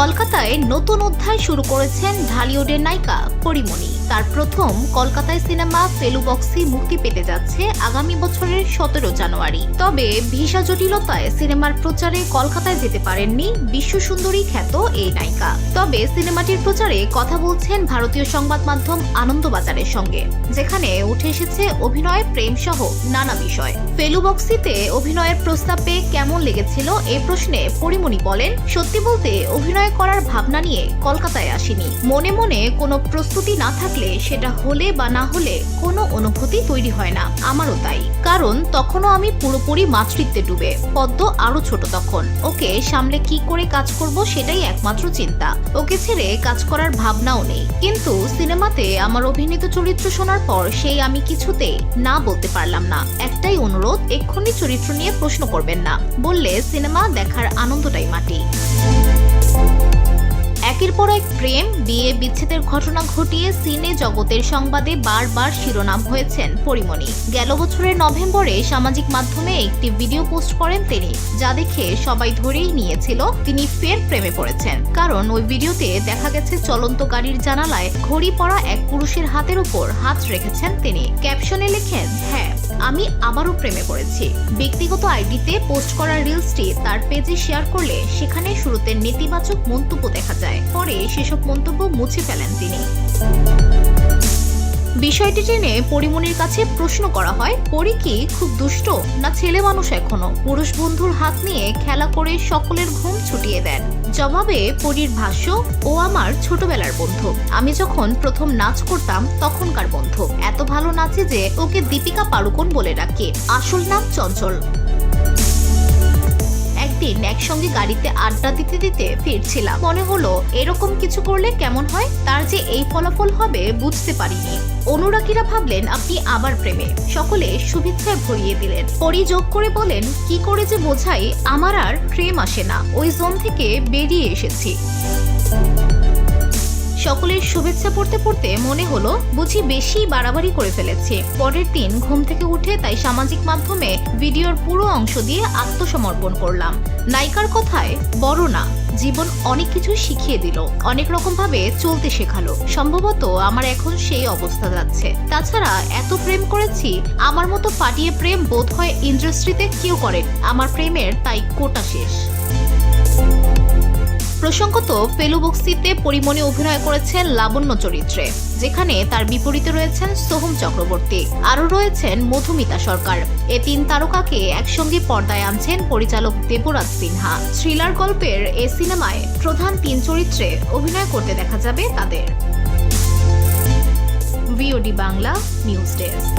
কলকাতায় নতুন অধ্যায় শুরু করেছেন ঢালিউডের নায়িকা পরিমণি। তার প্রথম কলকাতায় সিনেমা ফেলু বক্সি মুক্তি পেতে যাচ্ছে আগামী বছরের সতেরো জানুয়ারি। তবে ভিসা জটিলতায় সিনেমার প্রচারে কলকাতায় যেতে পারেননি বিশ্বসুন্দরী খ্যাত এই নায়িকা। তবে সিনেমাটির প্রচারে কথা বলছেন ভারতীয় সংবাদ মাধ্যম আনন্দবাজারের সঙ্গে, যেখানে উঠে এসেছে অভিনয় প্রেম সহ নানা বিষয়। ফেলু বক্সিতে অভিনয়ের প্রস্তাব পেয়ে কেমন লেগেছিল এ প্রশ্নে পরিমণি বলেন, সত্যি বলতে অভিনয় করার ভাবনা নিয়ে কলকাতায় আসিনি। মনে মনে কোনো প্রস্তুতি না থাকলে সেটা হলে বা না হলে কোনো অনুভূতি তৈরি হয় না। আমারও তাই। কারণ তখনও আমি পুরোপুরি মাতৃত্বে ডুবে। পদ্ম আরও ছোট তখন। ওকে সামলে কি করে কাজ করব সেটাই একমাত্র চিন্তা। ওকে ছেড়ে কাজ করার ভাবনাও নেই। কিন্তু সিনেমাতে আমার অভিনীত চরিত্র শোনার পর সেই আমি কিছুতে না বলতে পারলাম না। একটাই অনুরোধ, এক্ষুনি চরিত্র নিয়ে প্রশ্ন করবেন না। বললে সিনেমা দেখার আনন্দটাই মাটি। একের পর এক প্রেম, বিয়ে বিচ্ছেদের ঘটনা ঘটিয়ে সিনে জগতের সংবাদে বারবার শিরোনাম হয়েছেন পরিমণি। গেল বছরের নভেম্বরে সামাজিক মাধ্যমে একটি ভিডিও পোস্ট করেন তিনি, যা দেখে সবাই ধরেই নিয়েছিল তিনি ফের প্রেমে পড়েছেন। কারণ ওই ভিডিওতে দেখা গেছে চলন্ত গাড়ির জানালায় ঘড়ি পড়া এক পুরুষের হাতের উপর হাত রেখেছেন তিনি। ক্যাপশনে লেখেন হ্যাঁ আমি আবারও প্রেমে পড়েছি। ব্যক্তিগত আইডিতে পোস্ট করা রিলসটি তার পেজে শেয়ার করলে সেখানে শুরুতে নেতিবাচক মন্তব্য দেখা যায়। পরে সেসব মন্তব্য মুছে ফেলেন তিনি। বিষয়টি জেনে পরিমণির কাছে প্রশ্ন করা হয়, পরি কি খুব দুষ্ট না ছেলে মানুষ এখনও? পুরুষ বন্ধুর হাত নিয়ে খেলা করে সকলের ঘুম ছুটিয়ে দেন। জবাবে, পরীর ভাষ্য, ও আমার ছোটবেলার বন্ধু। আমি যখন প্রথম নাচ করতাম, তখনকার বন্ধু। এত ভালো নাচে যে ওকে দীপিকা পাড়ুকোন বলে ডাকে। আসল নাম চঞ্চল। একদিন একসঙ্গে গাড়িতে আড্ডা দিতে দিতে ফিরছিলাম। মনে হলো, এরকম কিছু করলে কেমন হয়? তার যে এই ফলাফল হবে, বুঝতে পারিনি। অনুরাগীরা ভাবলেন, আপনি আবার প্রেমে। সকলে শুভেচ্ছায় ভরিয়ে দিলেন। পরি যোগ করে বলেন, কি করে যে বোঝাই, আমার আর প্রেম আসে না। ওই জোন থেকে বেরিয়ে এসেছি। সকলের শুভেচ্ছা পড়তে পড়তে মনে হলো বুঝি বেশি বাড়াবাড়ি করে ফেলেছি। পরের দিন ঘুম থেকে উঠে তাই সামাজিক মাধ্যমে ভিডিওর পুরো অংশ দিয়ে আত্মসমর্পণ করলাম। নায়িকার কথায়, বড় না, জীবন অনেক কিছু শিখিয়ে দিল। অনেক রকম ভাবে চলতে শেখালো। সম্ভবত আমার এখন সেই অবস্থা যাচ্ছে। তাছাড়া এত প্রেম করেছি, আমার মতো পাটিয়ে প্রেম বোধ হয় ইন্ডাস্ট্রিতে কেউ করেন। আমার প্রেমের তাই কোটা শেষ। প্রসঙ্গত ফেলু বক্সিতে পরিমণি অভিনয় করেছেন লাবণ্য চরিত্রে, যেখানে তার বিপরীতে রয়েছেন সোহম চক্রবর্তী। আরও রয়েছেন মধুমিতা সরকার। এ তিন তারকাকে একসঙ্গে পর্দায় আনছেন পরিচালক দেবরাজ সিনহা। থ্রিলার গল্পের এ সিনেমায় প্রধান তিন চরিত্রে অভিনয় করতে দেখা যাবে তাদের। Bangla, news desk.